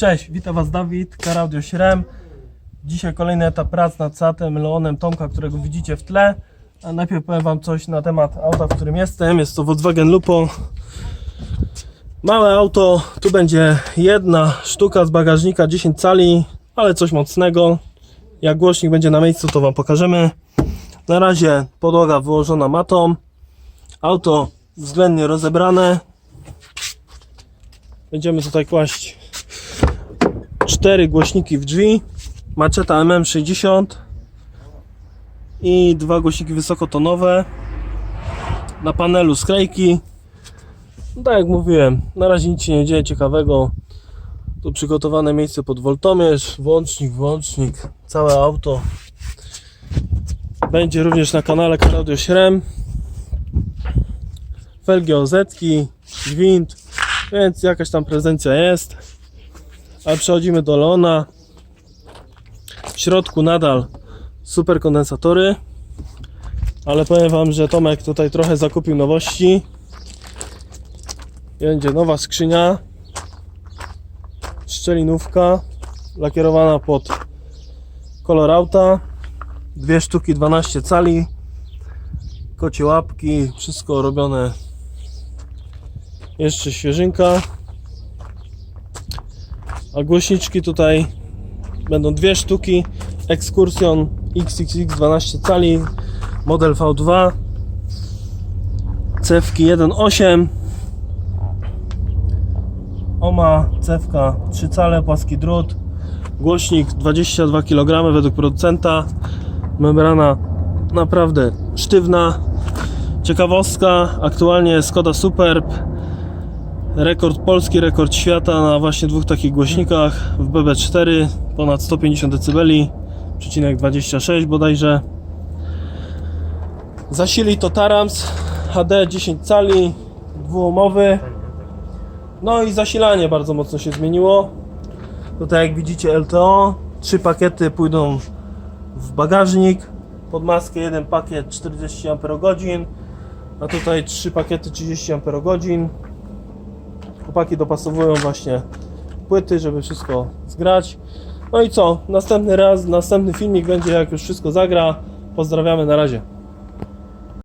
Cześć, witam Was Dawid, Karaudio Śrem. Dzisiaj kolejny etap prac nad Seatem Leonem Tomka, którego widzicie w tle. A najpierw powiem Wam coś na temat auta, w którym jestem. Jest to Volkswagen Lupo. Małe auto, tu będzie jedna sztuka z bagażnika 10 cali, ale coś mocnego. Jak głośnik będzie na miejscu, to Wam pokażemy. Na razie podłoga wyłożona matą. Auto względnie rozebrane. Będziemy tutaj kłaść cztery głośniki w drzwi, maczeta MM60 i dwa głośniki wysokotonowe. Na panelu sklejki. No tak jak mówiłem, na razie nic się nie dzieje ciekawego. Tu przygotowane miejsce pod voltomierz, włącznik, włącznik, całe auto. Będzie również na kanale Claudio Śrem. Felgi OZ, gwint, więc jakaś tam prezencja jest. Ale przechodzimy do Leona. W środku nadal super kondensatory. Ale powiem Wam, że Tomek tutaj trochę zakupił nowości. Będzie nowa skrzynia. Szczelinówka. Lakierowana pod kolor auta. Dwie sztuki 12 cali. Kocie łapki. Wszystko robione jeszcze świeżynka. A głośniczki tutaj będą dwie sztuki. Excursion XXX 12 cali, model V2. Cewki 1.8. OMA, cewka 3 cale, płaski drut. Głośnik 22 kg według producenta. Membrana naprawdę sztywna. Ciekawostka, aktualnie Skoda Superb Rekord polski, rekord świata na właśnie dwóch takich głośnikach w BB4 ponad 150 dB, przecinek 26 bodajże. Zasili to Tarams HD 10 cali, dwuomowy. No i zasilanie bardzo mocno się zmieniło. Tutaj jak widzicie LTO, trzy pakiety pójdą w bagażnik. Pod maskę jeden pakiet 40 Ah, a tutaj trzy pakiety 30 Ah. Chłopaki dopasowują właśnie płyty, żeby wszystko zgrać. No i co? Następny raz, następny filmik będzie jak już wszystko zagra. Pozdrawiamy, na razie.